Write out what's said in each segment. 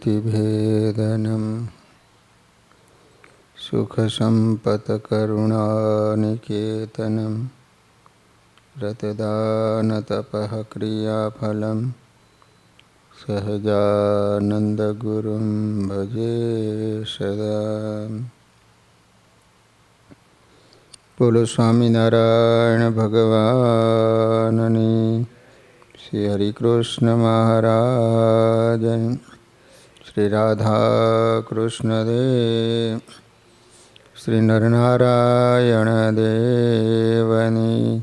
सुरसङ्घसुरारिपुरद्रुमपाशभीतिभेदनं सुखसम्पत्करुणानिकेतनं रतदानतपः क्रियाफलं सहजानन्दगुरुं भजे सदा બોલો સ્વામિનારાયણ ભગવાનની શ્રી હરિકૃષ્ણ મહારાજ શ્રી રાધા કૃષ્ણ શ્રી નરનારાયણ દેવની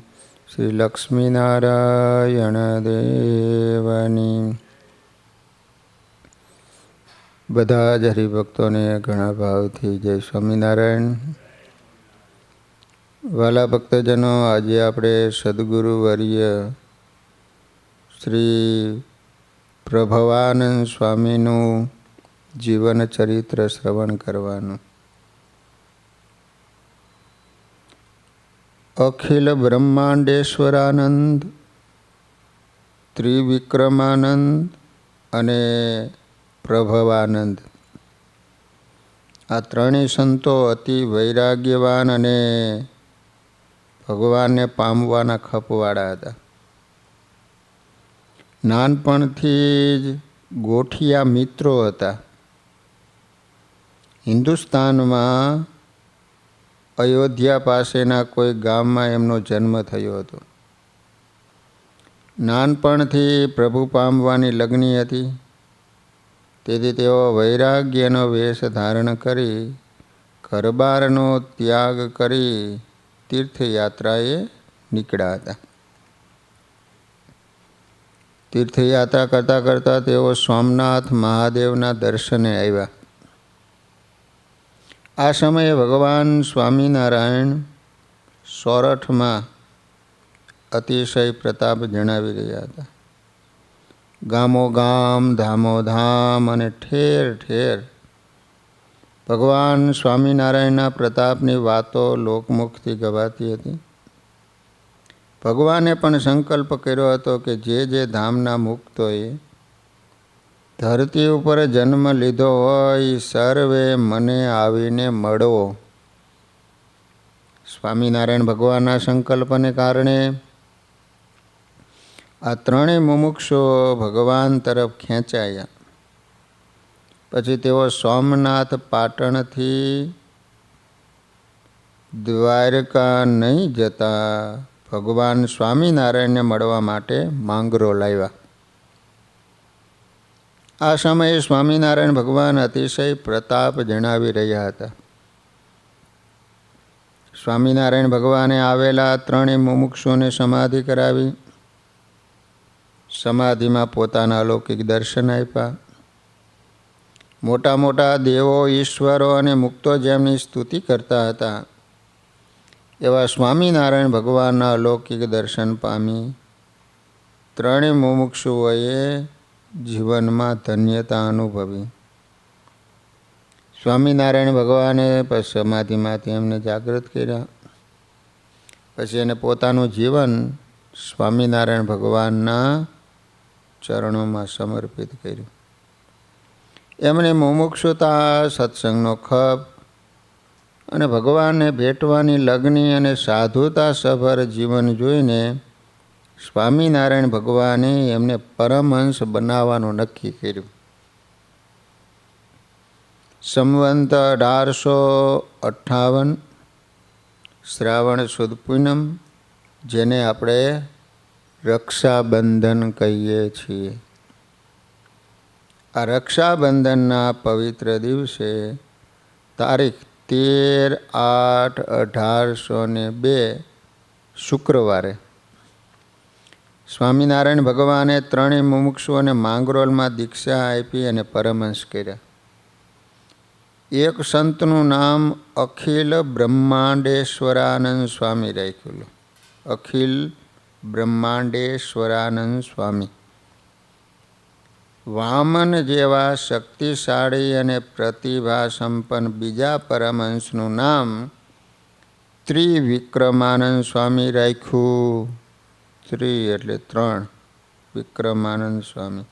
શ્રી લક્ષ્મીનારાયણ દેવની બધા જ હરિભક્તોને ઘણા ભાવથી જય સ્વામિનારાયણ. વાલા ભક્તજનો, આજે આપણે સદગુરુ વર્ય શ્રી પ્રભવાનંદ સ્વામીનું જીવન ચરિત્ર શ્રવણ કરવાનું. અખિલ બ્રહ્માંડેશ્વરાનંદ, ત્રિવિક્રમાનંદ અને પ્રભવાનંદ. આ ત્રણેય સંતો અતિ વૈરાગ્યવાન અને ભગવાનને પામવાના ખપવાળા હતા. નાનપણથી જ ગોઠિયા મિત્રો હતા. હિન્દુસ્તાનમાં અયોધ્યા પાસેના કોઈ ગામમાં એમનો જન્મ થયો હતો. નાનપણથી પ્રભુ પામવાની લગ્ની હતી. તેથી તેઓ વૈરાગ્યનો વેશ ધારણ કરી ઘરબારનો ત્યાગ કરી તીર્થયાત્રાએ નીકળ્યા હતા. તીર્થયાત્રા કરતાં કરતાં તેઓ સોમનાથ મહાદેવના દર્શને આવ્યા. આ સમયે ભગવાન સ્વામિનારાયણ સોરઠમાં અતિશય પ્રતાપ જણાવી રહ્યા હતા. ગામો ગામ, ધામો ધામ અને ઠેર ઠેર ભગવાન સ્વામિનારાયણના પ્રતાપની વાતો લોકમુખથી ગવાતી હતી. ભગવાને પણ સંકલ્પ કર્યો હતો કે જે જે ધામના મુક્તોએ ધરતી ઉપર જન્મ લીધો હોય, સર્વે મને આવીને મળો. સ્વામિનારાયણ ભગવાનના સંકલ્પને કારણે આ ત્રણેય મુમુક્ષો ભગવાન તરફ ખેંચાયા. પછી તેઓ સોમનાથ પાટણથી દ્વારકા નહીં જતા ભગવાન સ્વામિનારાયણને મળવા માટે માંગરો લાવ્યા. આ સમયે સ્વામિનારાયણ ભગવાન અતિશય પ્રતાપ જણાવી રહ્યા હતા. સ્વામિનારાયણ ભગવાને આવેલા ત્રણેય મુમુક્ષુને સમાધિ કરાવી, સમાધિમાં પોતાના અલૌકિક દર્શન આપ્યા. મોટા મોટા દેવો, ઈશ્વરો અને મુક્તો જેમની સ્તુતિ કરતા હતા, એવા સ્વામિનારાયણ ભગવાનના અલૌકિક દર્શન પામી ત્રણેય મુમુક્ષુઓએ જીવનમાં ધન્યતા અનુભવી. સ્વામિનારાયણ ભગવાને સમાધિમાંથી એમને જાગૃત કર્યા. પછી એને પોતાનું જીવન સ્વામિનારાયણ ભગવાનના ચરણોમાં સમર્પિત કર્યું. એમણે મુમુક્ષુતા, સત્સંગનો ખપ અને ભગવાનને ભેટવાની લગ્ની અને સાધુતા સભર જીવન જોઈને સ્વામિનારાયણ ભગવાને એમને પરમહંસ બનાવવાનું નક્કી કર્યું. સંવંત અઢારસો અઠ્ઠાવન શ્રાવણ સુદ પૂનમ, જેને આપણે રક્ષાબંધન કહીએ છીએ. આ રક્ષાબંધનના પવિત્ર દિવસે તારીખ તેર આઠ અઢારસો ને બે શુક્રવારે સ્વામિનારાયણ ભગવાને ત્રણેય મુમુક્ષુઓને માંગરોલમાં દીક્ષા આપી અને પરમહંસ કર્યા. એક સંતનું નામ અખિલ બ્રહ્માંડેશ્વરાનંદ સ્વામી રાખ્યું. અખિલ બ્રહ્માંડેશ્વરાનંદ સ્વામી. વામન જેવા શક્તિશાળી અને પ્રતિભા સંપન્ન બીજા પરમહંસનું નામ ત્રિવિક્રમાનંદ સ્વામી રાખ્યું. ત્રિ એટલે ત્રણ. વિક્રમાનંદ સ્વામી.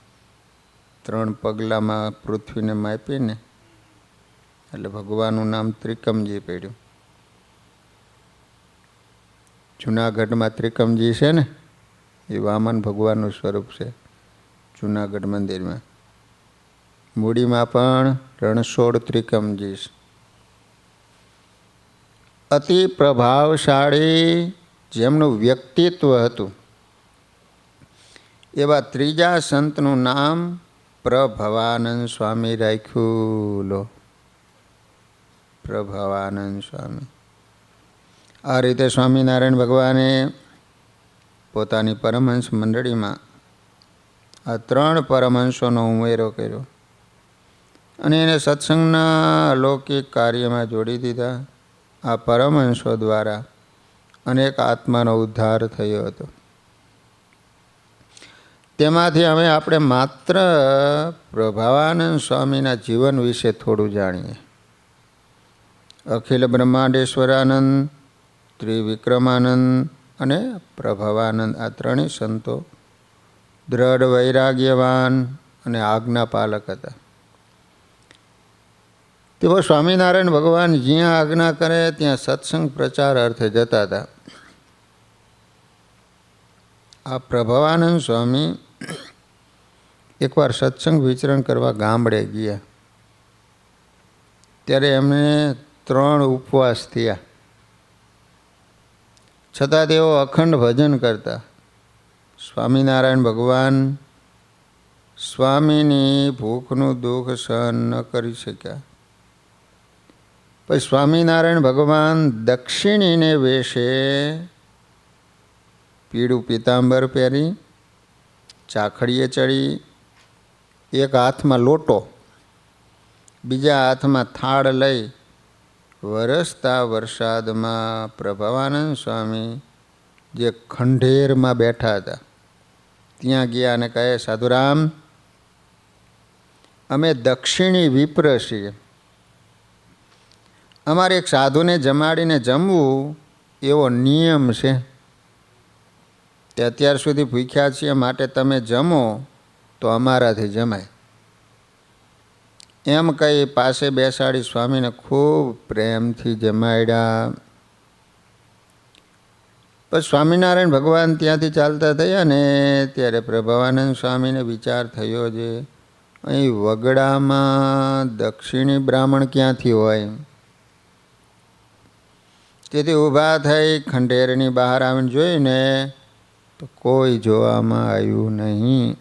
ત્રણ પગલામાં પૃથ્વીને માપીને એટલે ભગવાનનું નામ ત્રિકમજી પડ્યું. જુનાગઢમાં ત્રિકમજી છે ને, એ વામન ભગવાનનું સ્વરૂપ છે જુનાગઢ મંદિરમાં. મૂડીમાં પણ રણછોડ ત્રિકમજી છે. અતિ પ્રભાવશાળી જેમનું વ્યક્તિત્વ હતું. એવા ત્રીજા સંતનું નામ પ્રભવાનંદ સ્વામી રાખ્યું. લો. પ્રભવાનંદ સ્વામી. આ રીતે સ્વામિનારાયણ ભગવાને પોતાની પરમહંસ મંડળીમાં આ ત્રણ પરમહંસોનો ઉમેરો કર્યો. અને એને સત્સંગના અલૌકિક કાર્યમાં જોડી દીધા. આ પરમહંસો દ્વારા અનેક આત્માનો ઉદ્ધાર થયો હતો. તેમાંથી હવે આપણે માત્ર પ્રભાવાનંદ સ્વામીના જીવન વિશે થોડું જાણીએ. અખિલ બ્રહ્માંડેશ્વરાનંદ, ત્રિવિક્રમાનંદ અને પ્રભવાનંદ આ ત્રણેય સંતો દ્રઢ વૈરાગ્યવાન અને આજ્ઞાપાલક હતા. તેઓ સ્વામિનારાયણ ભગવાન જ્યાં આજ્ઞા કરે ત્યાં સત્સંગ પ્રચાર અર્થે જતા હતા. આ પ્રભવાનંદ સ્વામી એકવાર સત્સંગ વિચરણ કરવા ગામડે ગયા. ત્યારે એમને ત્રણ ઉપવાસ થયા. છતાં તેઓ અખંડ ભજન કરતા. સ્વામિનારાયણ ભગવાન સ્વામીની ભૂખનું દુઃખ સહન ન કરી શક્યા. પછી સ્વામિનારાયણ ભગવાન દક્ષિણીને વેશે પીળું પીતાંબર પહેરી ચાખડીએ ચડી, એક હાથમાં લોટો, બીજા હાથમાં થાળ લઈ, વરસતા વરસાદમાં પ્રભવાનંદ સ્વામી જે ખંડેરમાં બેઠા હતા, ત્યાં ગયા અને કહે, સાધુરામ, અમે દક્ષિણી વિપ્ર છીએ. અમારે એક સાધુને જમાડીને જમવું એવો નિયમ છે. તે અત્યાર સુધી ભૂખ્યા છીએ, માટે તમે જમો તો અમારાથી જમાય. એમ કહી પાસે બેસાડી સ્વામીને ખૂબ પ્રેમથી જમાડ્યા પછી સ્વામિનારાયણ ભગવાન ત્યાંથી ચાલતા થયા ને ત્યારે પ્રભવાનંદ સ્વામીને વિચાર થયો છે અહીં વગડામાં દક્ષિણી બ્રાહ્મણ ક્યાંથી હોય? તેથી ઊભા થઈ ખંડેરની બહાર આવીને જોઈને તો કોઈ જોવામાં આવ્યું નહીં.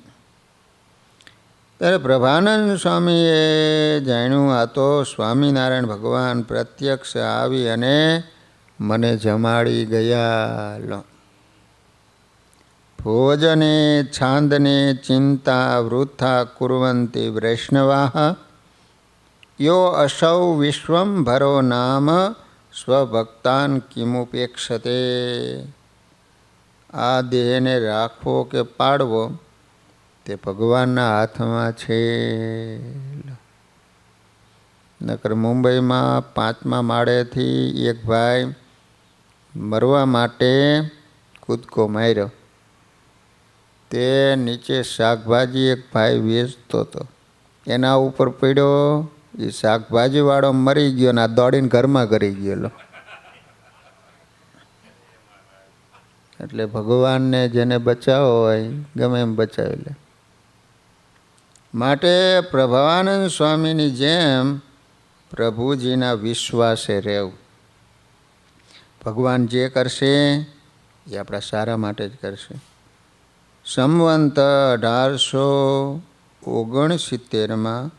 ત્યારે પ્રભાનંદ સ્વામીએ જાણ્યું, આ તો સ્વામિનારાયણ ભગવાન પ્રત્યક્ષ આવી અને મને જમાડી ગયા લો ભોજને, છાંદને, ચિંતા, વૃથા કુર્વંતી વૈષ્ણવાહ યો અસૌ વિશ્વંભરો નામ સ્વભક્તાન કિમુપેક્ષતે. આ દેહને રાખવો કે પાડવો, તે ભગવાનના હાથમાં છે. નકર મુંબઈમાં પાંચમા માળેથી એક ભાઈ મરવા માટે કૂદકો માર્યો. તે નીચે શાકભાજી એક ભાઈ વેચતો હતો. એના ઉપર પડ્યો એ શાકભાજીવાળો મરી ગયો ને આ દોડીને ઘરમાં કરી ગયેલો. એટલે ભગવાનને જેને બચાવો હોય, ગમે એમ બચાવી લે. માટે પ્રભાવાનંદ સ્વામીની જેમ પ્રભુજીના વિશ્વાસે રહેવું. ભગવાન જે કરશે એ આપણા સારા માટે જ કરશે. સંવંત અઢારસો ઓગણસિત્તેરમાં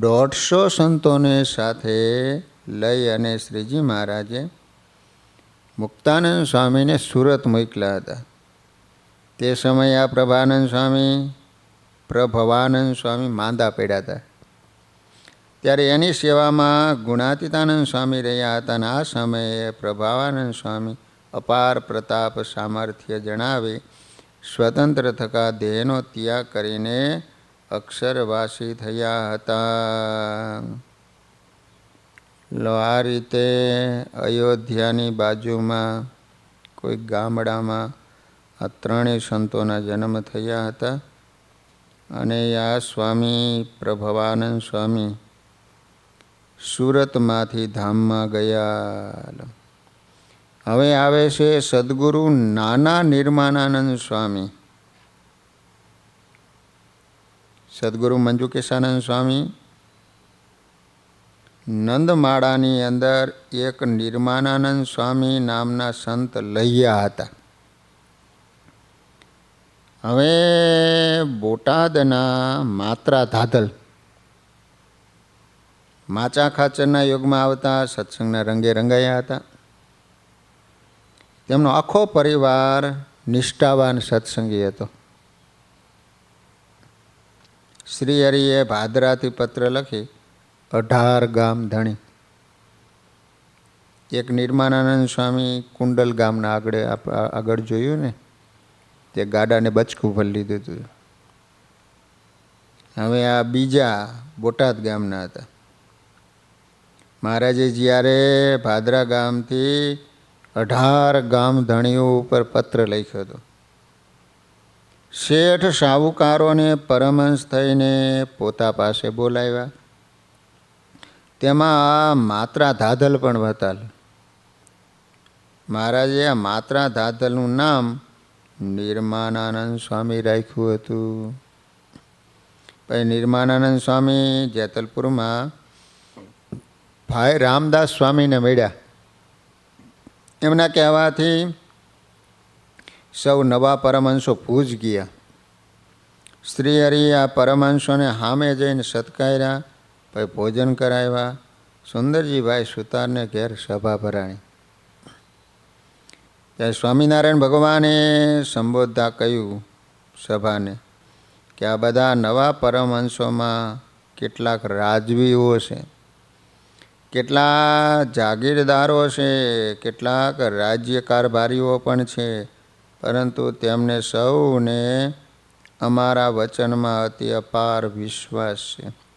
દોઢસો સંતોને સાથે લઈ અને શ્રીજી મહારાજે મુક્તાનંદ સ્વામીને સુરત મોકલ્યા હતા. તે સમયે આ પ્રભાનંદ સ્વામી, પ્રભવાનંદ સ્વામી માંદા પડ્યા હતા. ત્યારે એની સેવામાં ગુણાતીતાનંદ સ્વામી રહ્યા હતા અને આ સમયે પ્રભાવાનંદ સ્વામી અપાર પ્રતાપ સામર્થ્ય જણાવી સ્વતંત્ર થકા દેહનો ત્યાગ કરીને અક્ષરવાસી થયા હતા. લો, આ રીતે અયોધ્યાની બાજુમાં, કોઈ ગામડામાં, આ ત્રણેય સંતોના જન્મ થયા હતા. અને આ સ્વામી પ્રભવાનંદ સ્વામી સુરતમાંથી ધામમાં ગયા હવે આવે છે સદગુરુ નાના નિર્માણાનંદ સ્વામી. સદગુરુ મંજુકેશાનંદ સ્વામી નંદમાળાની અંદર એક નિર્માનાનંદ સ્વામી નામના સંત લહ્યા હતા. હવે બોટાદના માત્રા ધાધલ માચા ખાચરના યુગમાં આવતા, સત્સંગના રંગે રંગાયા હતા. તેમનો આખો પરિવાર નિષ્ઠાવાન સત્સંગી હતો. શ્રી હરિએ ભાદરાથી પત્ર લખી અઢાર ગામ ધણી. એક નિર્માનાનંદ સ્વામી કુંડલ ગામના આગળ આગળ જોયું ને, તે ગાડાને બચકું ભરી લીધું હતું. હવે આ બીજા બોટાદ ગામના હતા. મહારાજે જ્યારે ભાદરા ગામથી અઢાર ગામ ધણીઓ ઉપર પત્ર લખ્યો હતો. શેઠ સાહુકારોને પરમહંસ થઈને પોતા પાસે બોલાવ્યા. તેમાં માત્રા ધાધલ પણ બતાલ મહારાજે આ માત્રા ધાધલનું નામ નિર્માનાનંદ સ્વામી રાખ્યું હતું. પછી નિર્માનાનંદ સ્વામી જેતલપુરમાં ભાઈ રામદાસ સ્વામીને મળ્યા. એમના કહેવાથી સૌ નવા પરમહંસો ભૂજ ગયા. શ્રી હરિ આ પરમહંસોને સામે જઈને સત્કાર્યા. પછી ભોજન કરાવ્યા? સુંદરજીભાઈ સુતારને ઘેર સભા ભરાણી. ત્યારે સ્વામિનારાયણ ભગવાને સંબોધતા કહ્યું સભાને કે આ બધા નવા પરમહંસોમાં કેટલાક રાજવીઓ છે, કેટલા જાગીરદારો છે, કેટલાક રાજ્ય કારભારીઓ પણ છે, પરંતુ તેમને સૌને અમારા વચનમાં અતિ અપાર વિશ્વાસ છે.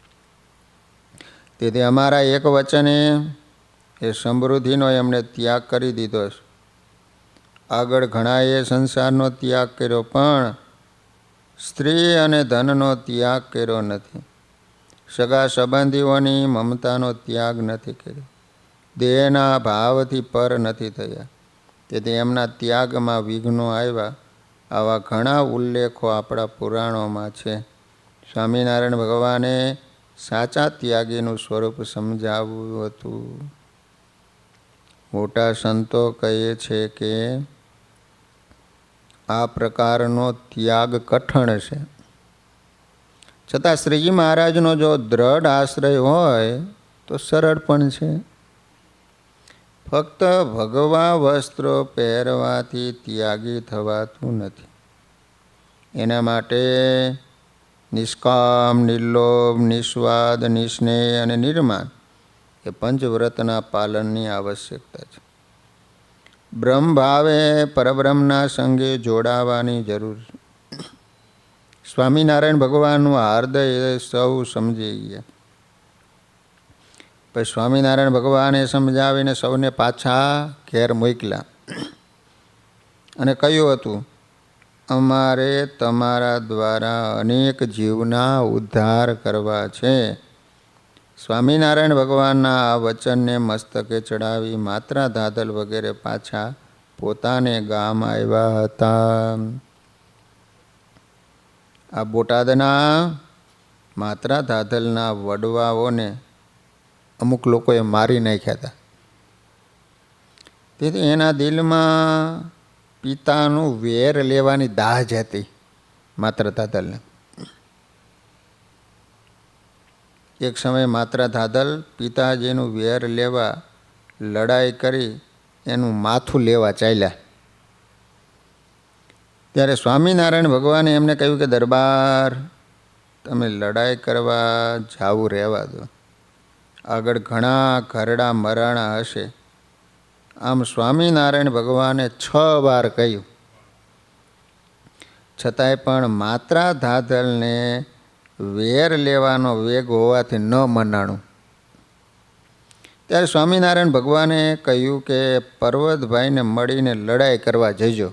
તેથી અમારા એક વચને એ સમૃદ્ધિનો એમણે ત્યાગ કરી દીધો છે. આગળ ઘણાએ સંસારનો ત્યાગ કર્યો, પણ સ્ત્રી અને ધનનો ત્યાગ કર્યો નથી. સગા સંબંધીઓની મમતાનો ત્યાગ નથી કર્યો. દેહના ભાવથી પર નથી થયા. તેથી એમના ત્યાગમાં વિઘ્નો આવ્યા. આવા ઘણા ઉલ્લેખો આપણા પુરાણોમાં છે. સ્વામિનારાયણ ભગવાને સાચા ત્યાગીનું સ્વરૂપ સમજાવ્યું હતું. મોટા સંતો કહે છે કે આ પ્રકારનો ત્યાગ કઠણ છે. છતાં શ્રીજી મહારાજનો જો દ્રઢ આશ્રય હોય તો સરળ પણ છે. ફક્ત ભગવા વસ્ત્રો પહેરવાથી ત્યાગી થવાતું નથી. એના માટે નિષ્કામ, નિર્લોભ, નિસ્વાદ, નિસ્નેહ અને નિર્માણ એ પંચવ્રતના પાલનની આવશ્યકતા છે. બ્રહ્મ ભાવે પરબ્રહ્મના સંગે જોડાવાની જરૂર છે. સ્વામિનારાયણ ભગવાનનું હાર્દય સૌ સમજી ગયા. પછી સ્વામિનારાયણ ભગવાને સમજાવીને સૌને પાછા ઘેર મોકલ્યા અને કહ્યું હતું અમારે તમારા દ્વારા અનેક જીવના ઉદ્ધાર કરવા છે. સ્વામિનારાયણ ભગવાનના આ વચનને મસ્તકે ચડાવી માત્રા ધાધલ વગેરે પાછા પોતાને ગામ આવ્યા હતા. આ બોટાદના માત્રા ધાધલના વડવાઓને અમુક લોકોએ મારી નાખ્યા હતા. તેથી એના દિલમાં પિતાનું વેર લેવાની દાજ હતી, માત્ર ધાધલને એક સમયે માત્ર ધાધલ પિતાજીનું વેર લેવા લડાઈ કરી એનું માથું લેવા ચાલ્યા. ત્યારે સ્વામિનારાયણ ભગવાને એમને કહ્યું કે, દરબાર, તમે લડાઈ કરવા જાવું રહેવા દો. આગળ ઘણા ઘરડા મરાણા હશે. આમ સ્વામિનારાયણ ભગવાને છ વાર કહ્યું. છતાંય પણ માત્રા ધાધલને વેર લેવાનો વેગ હોવાથી ન મનાણું. ત્યારે સ્વામિનારાયણ ભગવાને કહ્યું કે, પર્વતભાઈને મળીને લડાઈ કરવા જજો.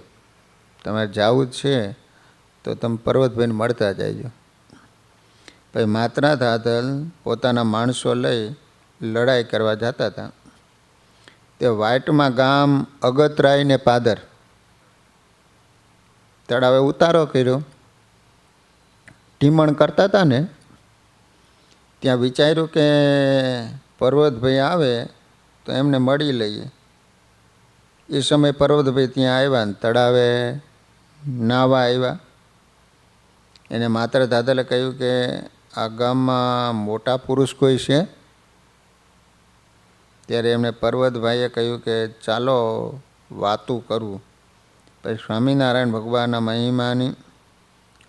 તમારે જવું જ છે, તો તમે પર્વતભાઈને મળતા જાયજો. પછી માત્રા ધાધલ પોતાના માણસો લઈ લડાઈ કરવા જતા હતા. તે વાઇટમાં ગામ અગતરાય ને પાદર. તળાવે ઉતારો કર્યો. ટીમણ કરતા હતા ને, ત્યાં વિચાર્યું કે પર્વતભાઈ આવે તો એમને મળી લઈએ. એ સમય પર્વતભાઈ ત્યાં આવ્યા ને તળાવે નાવા આવ્યા. એને માત્ર દાદાલે કહ્યું કે આ ગામમાં મોટા પુરુષ કોઈ છે? ત્યારે એમણે પર્વતભાઈએ કહ્યું કે, ચાલો વાતું કરવું પછી સ્વામિનારાયણ ભગવાનના મહિમાની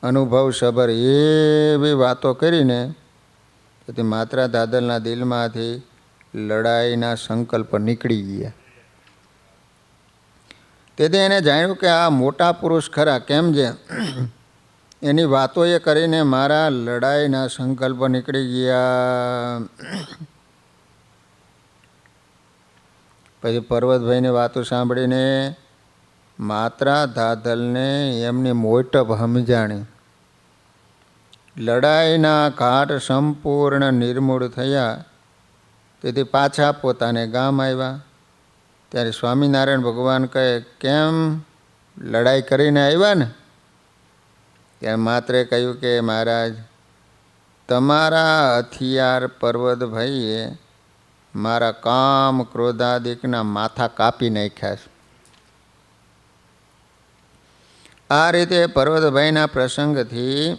અનુભવ સભર એવી વાતો કરીને તેથી માત્રા દાદલના દિલમાંથી લડાઈના સંકલ્પ નીકળી ગયા. તેથી એને જાણ્યું કે આ મોટા પુરુષ ખરા કેમ છે? એની વાતો એ કરીને મારા લડાઈના સંકલ્પ નીકળી ગયા. પછી પર્વતભાઈની વાતો સાંભળીને માત્રા ધાધલને એમની મોટપ સમજાણી. લડાઈના ઘાટ સંપૂર્ણ નિર્મૂળ થયા. તેથી પાછા પોતાને ગામ આવ્યા. ત્યારે સ્વામિનારાયણ ભગવાન કહે, કેમ લડાઈ કરીને આવ્યા ને? ત્યારે માત્રે કહ્યું કે, મહારાજ, તમારા હથિયાર પર્વતભાઈએ મારા કામ ક્રોધાદિકના માથા કાપી નાખ્યા છે. આ રીતે પર્વતભાઈના પ્રસંગથી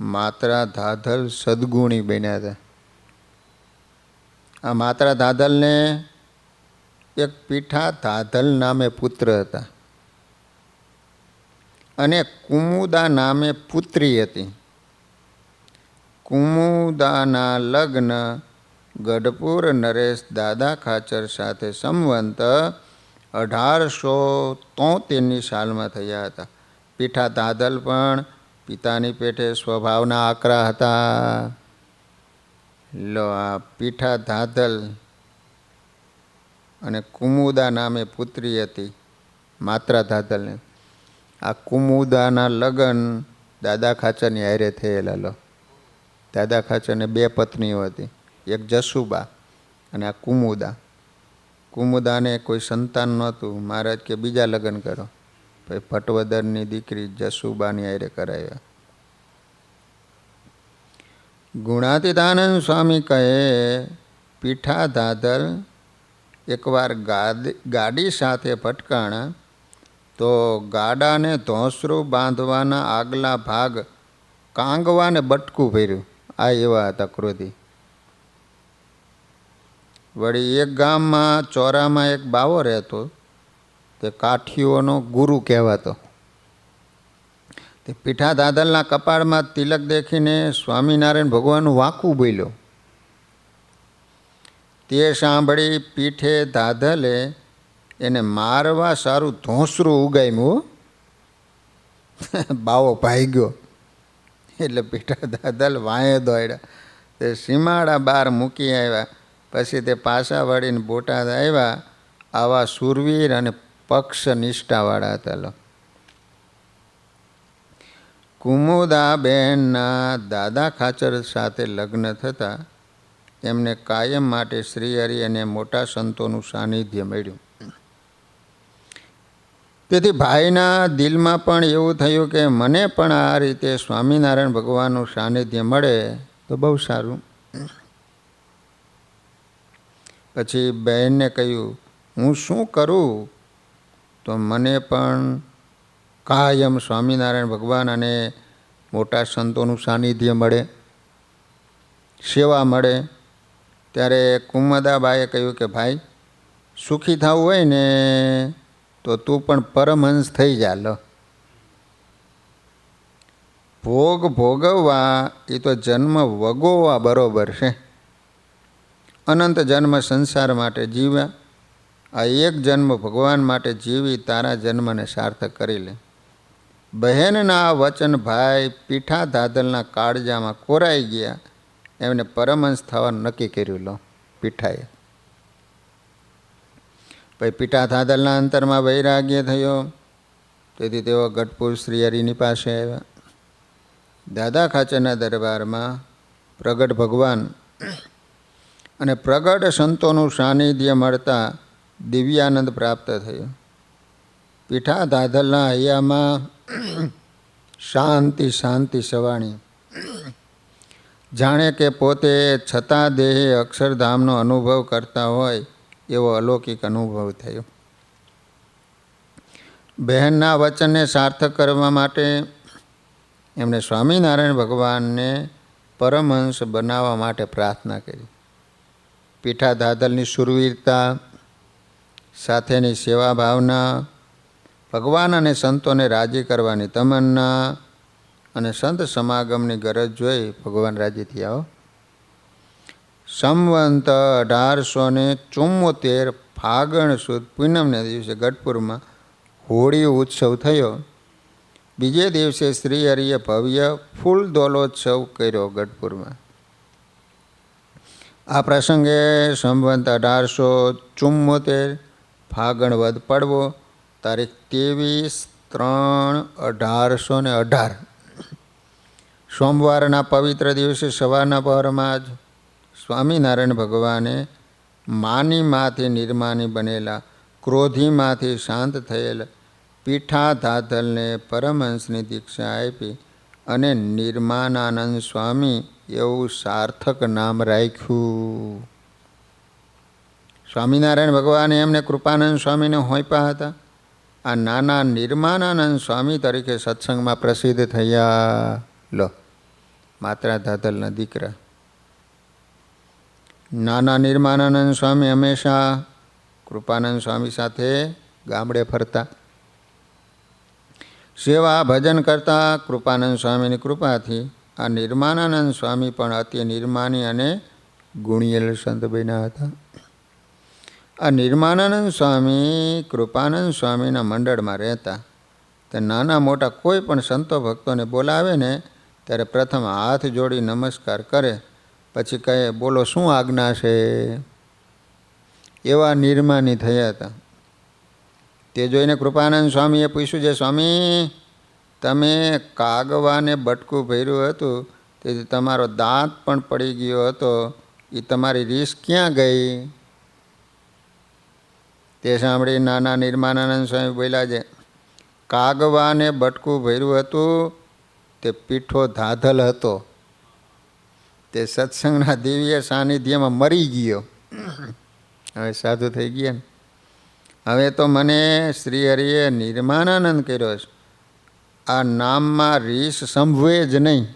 માત્રા ધાધલ સદગુણી બન્યા હતા. આ માત્રા ધાધલને એક પીઠા ધાધલ નામે પુત્ર હતા. અને કુમુદા નામે પુત્રી હતી. કુમુદાના લગ્ન ગઢપુર નરેશ દાદા ખાચર સાથે સંવંત અઢારસો તોતેરની સાલમાં થયા હતા. પીઠા દાદલ પણ પિતાની પેઠે સ્વભાવના આકરા હતા. લો આ પીઠા ધાધલ અને કુમુદા નામે પુત્રી હતી, માત્રા ધાધલને આ કુમુદાના લગ્ન દાદા ખાચરની હારે થયેલા લો. દાદા ખાચરને બે પત્નીઓ હતી. એક જસુબા અને આ કુમુદા. કુમુદાને કોઈ સંતાન નહોતું. મહારાજ કે, બીજા લગ્ન કરો. પછી પટવદરની દીકરી જસુબાની આયરે કરાવ્યા. ગુણાતીતાનંદ સ્વામી કહે, પીઠા દાદર એકવાર ગાડી સાથે ભટકાણા, તો ગાડાને ધોંસરું બાંધવાના આગલા ભાગ કાંગવાને બટકું ભર્યું. આ એવા હતા ક્રોધી. વળી એક ગામમાં, ચોરામાં એક બાવો રહેતો, તે કાઠીઓનો ગુરુ કહેવાતો. તે પીઠા દાદલના કપાળમાં તિલક દેખીને સ્વામિનારાયણ ભગવાનનું વાંકું બોલ્યો. તે સાંભળી પીઠે દાદલે એને મારવા સારું ધોંસરું ઉગામ્યું બાવો ભાઈ ગયો. એટલે પીઠા દાદલ વાંયે દોડ્યા તે સીમાડા બહાર મૂકી આવ્યા. પછી તે પાછા વળીને બોટાદ આવ્યા. આવા સુરવીર અને પક્ષ નિષ્ઠાવાળા હતા કુમુદાબેનના દાદા ખાચર સાથે લગ્ન થતાં એમને કાયમ માટે શ્રી હરિ અને મોટા સંતોનું સાનિધ્ય મળ્યું. તેથી ભાઈના દિલમાં પણ એવું થયું કે મને પણ આ રીતે સ્વામિનારાયણ ભગવાનનું સાનિધ્ય મળે તો બહુ સારું. પછી બહેનને કહ્યું, હું શું કરું? તો મને પણ કાયમ સ્વામિનારાયણ ભગવાન અને મોટા સંતોનું સાનિધ્ય મળે, સેવા મળે. ત્યારે કુમદાબાએ કહ્યું કે, ભાઈ, સુખી થવું હોય ને, તો તું પણ પરમહંસ થઈ જા, લો. ભોગ ભોગવવા એ તો જન્મ વગોવા બરોબર છે. અનંત જન્મ સંસાર માટે જીવ્યા. આ એક જન્મ ભગવાન માટે જીવી તારા જન્મને સાર્થક કરી લે. બહેનના વચન ભાઈ પીઠા ધાદલના કાળજામાં કોરાઈ ગયા. એમને પરમહંસ થવાનું નક્કી કર્યું, લો, પીઠાએ. પછી પીઠા ધાદલના અંતરમાં વૈરાગ્ય થયો. તેથી તેઓ ગઢપુર શ્રી હરિની પાસે આવ્યા. દાદા ખાચરના દરબારમાં પ્રગટ ભગવાન અને પ્રગટ સંતોનું સાનિધ્ય મળતા દિવ્યાનંદ પ્રાપ્ત થયો. પીઠા ધાધલના હૈયામાં શાંતિ શાંતિ સવાણી. જાણે કે પોતે છતાં દેહે અક્ષરધામનો અનુભવ કરતા હોય એવો અલૌકિક અનુભવ થયો. બહેનના વચનને સાર્થક કરવા માટે એમણે સ્વામિનારાયણ ભગવાનને પરમહંસ બનાવવા માટે પ્રાર્થના કરી. પીઠા દાદલની સુરવીરતા, સાથેની સેવા ભાવના, ભગવાન અને સંતોને રાજી કરવાની તમન્ના અને સંત સમાગમની ગરજ જોઈ ભગવાન રાજી થયા સંવંત અઢારસો ને ચુમ્મોતેર ફાગણ સુદ પૂનમના દિવસે ગઢપુરમાં હોળી ઉત્સવ થયો. બીજે દિવસે શ્રી હરિએ ભવ્ય ફૂલ દોલોત્સવ કર્યો ગઢપુરમાં. આ પ્રસંગે સંવંત અઢારસો ચુમ્મોતેર ફાગણવદ પડવો તારીખ ત્રેવીસ ત્રણ અઢારસો ને અઢાર. સોમવારના પવિત્ર દિવસે સવારના પહોરમાં જ સ્વામિનારાયણ ભગવાને માનીમાંથી નિર્માની બનેલા ક્રોધીમાંથી શાંત થયેલ પીઠા ધાધલને પરમહંસની દીક્ષા આપી અને નિર્માનાનંદ સ્વામી એવું સાર્થક નામ રાખ્યું. સ્વામિનારાયણ ભગવાને એમને કૃપાનંદ સ્વામીને હોંપ્યા હતા. આ નાના નિર્માનાનંદ સ્વામી તરીકે સત્સંગમાં પ્રસિદ્ધ થયા. લો, માત્રા ધાધલના દીકરા. નાના નિર્માનાનંદ સ્વામી હંમેશા કૃપાનંદ સ્વામી સાથે ગામડે ફરતા. સેવા ભજન કરતા કૃપાનંદ સ્વામીની કૃપાથી, આ નિર્માનાનંદ સ્વામી પણ અતિ નિર્માની અને ગુણિયલ સંત બન્યા હતા. આ નિર્માનાનંદ સ્વામી કૃપાનંદ સ્વામીના મંડળમાં રહેતા. તે નાના મોટા કોઈ પણ સંતો ભક્તોને બોલાવે ને, ત્યારે પ્રથમ હાથ જોડી નમસ્કાર કરે, પછી કહે, બોલો, શું આજ્ઞા છે? એવા નિર્માની થયા હતા. તે જોઈને કૃપાનંદ સ્વામીએ પૂછ્યું છે, સ્વામી, તમે કાગવાને બટકું ભર્યું હતું, તેથી તમારો દાંત પણ પડી ગયો હતો એ તમારી રીસ ક્યાં ગઈ? તે સાંભળી નાના નિર્માનાનંદ સ્વામી બોલ્યા છે, કાગવાને બટકું ભર્યું હતું, તે પીઠો ધાધલ હતો. તે સત્સંગના દિવ્ય સાનિધ્યમાં મરી ગયો. હવે સાધુ થઈ ગયા ને. હવે તો મને શ્રી હરિએ નિર્માણાનંદ કર્યો છે. આ નામમાં રીસ સંભવે જ નહીં.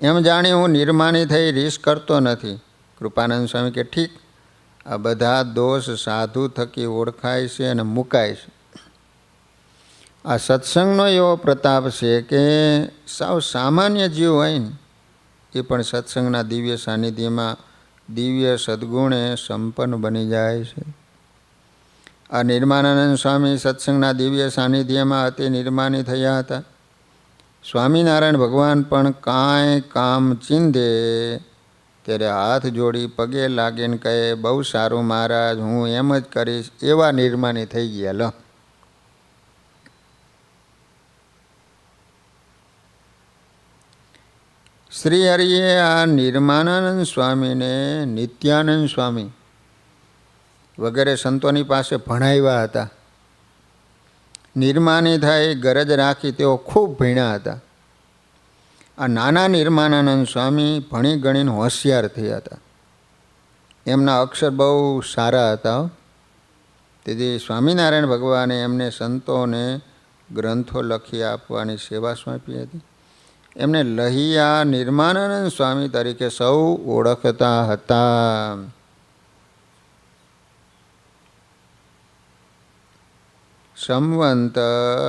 એમ જાણી હું નિર્માણી થઈ રીસ કરતો નથી. કૃપાનંદ સ્વામી કે, ઠીક, આ બધા દોષ સાધુ થકી ઓળખાય છે અને મુકાય છે. આ સત્સંગનો એવો પ્રતાપ છે કે સાવ સામાન્ય જીવ હોય ને, એ પણ સત્સંગના દિવ્ય સાનિધ્યમાં દિવ્ય સદગુણે સંપન્ન બની જાય છે. આ નિર્માનાનંદ સ્વામી સત્સંગના દિવ્ય સાનિધ્યમાં અતિ નિર્માની થયા હતા. સ્વામિનારાયણ ભગવાન પણ કાંઈ કામ ચીંધે, ત્યારે હાથ જોડી પગે લાગીને કહે, બહુ સારું મહારાજ, હું એમ જ કરીશ, એવા નિર્માની થઈ ગયા, લો. શ્રી હરિએ આ નિર્માનાનંદ સ્વામીને નિત્યાનંદ સ્વામી વગેરે સંતોની પાસે ભણાવ્યા હતા. નિર્માની થાય ગરજ રાખી તેઓ ખૂબ ભણ્યા હતા. આ નાના નિર્માનાનંદ સ્વામી ભણી ગણીને હોશિયાર થયા હતા. એમના અક્ષર બહુ સારા હતા તેથી સ્વામિનારાયણ ભગવાને એમને સંતોને ગ્રંથો લખી આપવાની સેવા સોંપી હતી. એમને લહિયા નિર્માનાનંદ સ્વામી તરીકે સૌ ઓળખતા હતા. સંવંત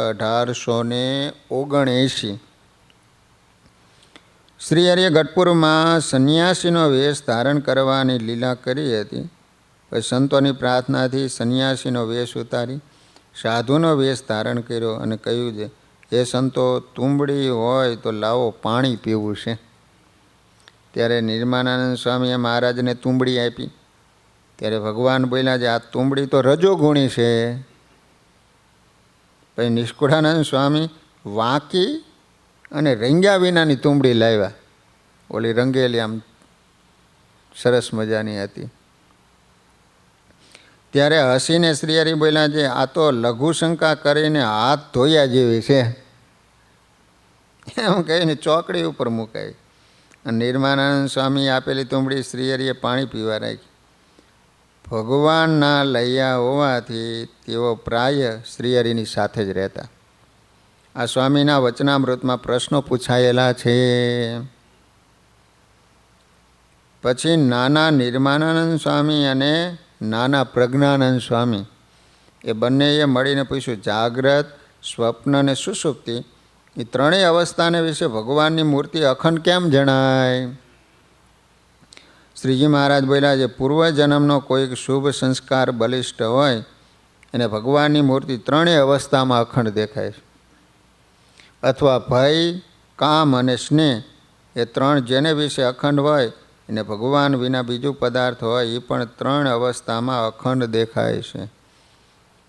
અઢારસો ને ઓગણએંશી. શ્રી હરિએ ગઢપુરમાં સંન્યાસીનો વેશ ધારણ કરવાની લીલા કરી હતી. પછી સંતોની પ્રાર્થનાથી સંન્યાસીનો વેશ ઉતારી, સાધુનો વેશ ધારણ કર્યો અને કહ્યું છે એ સંતો, તુંબડી હોય તો લાવો પાણી પીવું છે. ત્યારે નિર્માનાનંદ સ્વામીએ મહારાજને તુંબડી આપી. ત્યારે ભગવાન બોલ્યા છે, આ તુંબડી તો રજોગુણી છે. પછી નિષ્કુળાનંદ સ્વામી વાંકી અને રંગ્યા વિનાની તુંબડી લાવ્યા. ઓલી રંગેલી આમ સરસ મજાની હતી. ત્યારે હસીને શ્રીહરિ બોલ્યા છે, આ તો લઘુશંકા કરીને હાથ ધોયા જેવી છે. એમ કહીને ચોકડી ઉપર મુકાઈ. અને નિર્માનાનંદ સ્વામી આપેલી તુંબડી શ્રીહરિએ પાણી પીવા રાખી. ભગવાનના લૈયા હોવાથી તેઓ પ્રાય શ્રીહરિની સાથે જ રહેતા. આ સ્વામીના વચનામૃતમાં પ્રશ્નો પૂછાયેલા છે. પછી નાના નિર્માનાનંદ સ્વામી અને નાના પ્રજ્ઞાનંદ સ્વામી એ બંનેએ મળીને પૂછ્યું, જાગ્રત, સ્વપ્ન અને સુસુપ્તિ, એ ત્રણેય અવસ્થાને વિશે ભગવાનની મૂર્તિ અખંડ કેમ જણાય? શ્રીજી મહારાજ બોલ્યા છે, પૂર્વજન્મનો કોઈક શુભ સંસ્કાર બલિષ્ઠ હોય, એને ભગવાનની મૂર્તિ ત્રણેય અવસ્થામાં અખંડ દેખાય છે. અથવા ભય, કામ અને સ્નેહ એ ત્રણ જેને વિશે અખંડ હોય, એને ભગવાન વિના બીજું પદાર્થ હોય એ પણ ત્રણ અવસ્થામાં અખંડ દેખાય છે.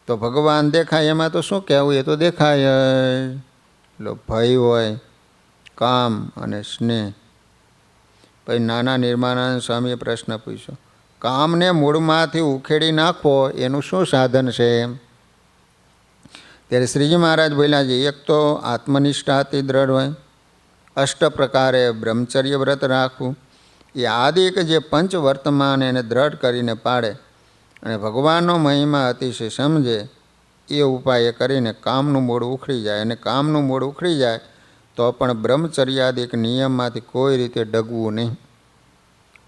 તો ભગવાન દેખાય, એમાં તો શું કહેવું? એ તો દેખાય જ. ભય હોય, કામ અને સ્નેહ. પછી નાના નિર્માણાનંદ સ્વામીએ પ્રશ્ન પૂછ્યો, કામને મૂળમાંથી ઉખેડી નાખવો એનું શું સાધન છે એમ? ત્યારે શ્રીજી મહારાજ બોલ્યા છે એક તો આત્મનિષ્ઠા અતિ દ્રઢ હોય, અષ્ટ પ્રકારે બ્રહ્મચર્ય વ્રત રાખવું, એ આદિક જે પંચ વર્તમાન એને દ્રઢ કરીને પાડે અને ભગવાનનો મહિમા અતિશય સમજે, એ ઉપાય કરીને કામનું મૂળ ઉખડી જાય અને કામનું મૂળ ઉખડી જાય તો પણ બ્રહ્મચર્યાદિક નિયમમાંથી કોઈ રીતે ડગવું નહીં.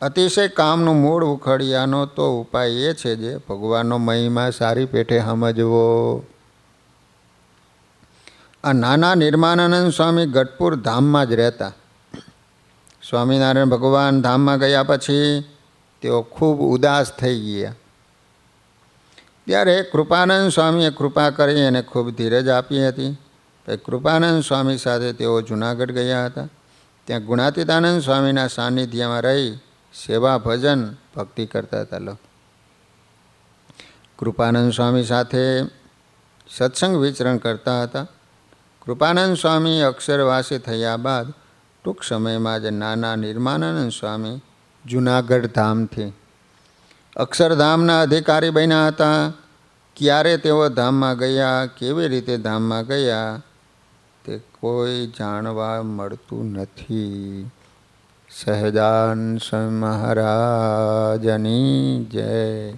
અતિશય કામનું મૂળ ઉખડિયાનો તો ઉપાય એ છે જે ભગવાનનો મહિમા સારી પેઠે સમજવો. આ નાના નિર્માનાનંદ સ્વામી ગઢપુર ધામમાં જ રહેતા. સ્વામિનારાયણ ભગવાન ધામમાં ગયા પછી તેઓ ખૂબ ઉદાસ થઈ ગયા. ત્યારે કૃપાનંદ સ્વામીએ કૃપા કરી અને ખૂબ ધીરજ આપી હતી. કૃપાનંદ સ્વામી સાથે તેઓ જુનાગઢ ગયા હતા. ત્યાં ગુણાતીતાનંદ સ્વામીના સાનિધ્યમાં રહી સેવા, ભજન, ભક્તિ કરતા હતા. લો. કૃપાનંદ સ્વામી સાથે સત્સંગ વિચરણ કરતા હતા. કૃપાનંદ સ્વામી અક્ષરવાસી થયા બાદ ટૂંક સમયમાં જ નાના નિર્માનાનંદ સ્વામી જુનાગઢ ધામથી અક્ષરધામના અધિકારી બન્યા હતા. ક્યારે તેઓ ધામમાં ગયા, કેવી રીતે ધામમાં ગયા કોઈ જાણવા મળતું નથી. સહજાન મહારાજની જય.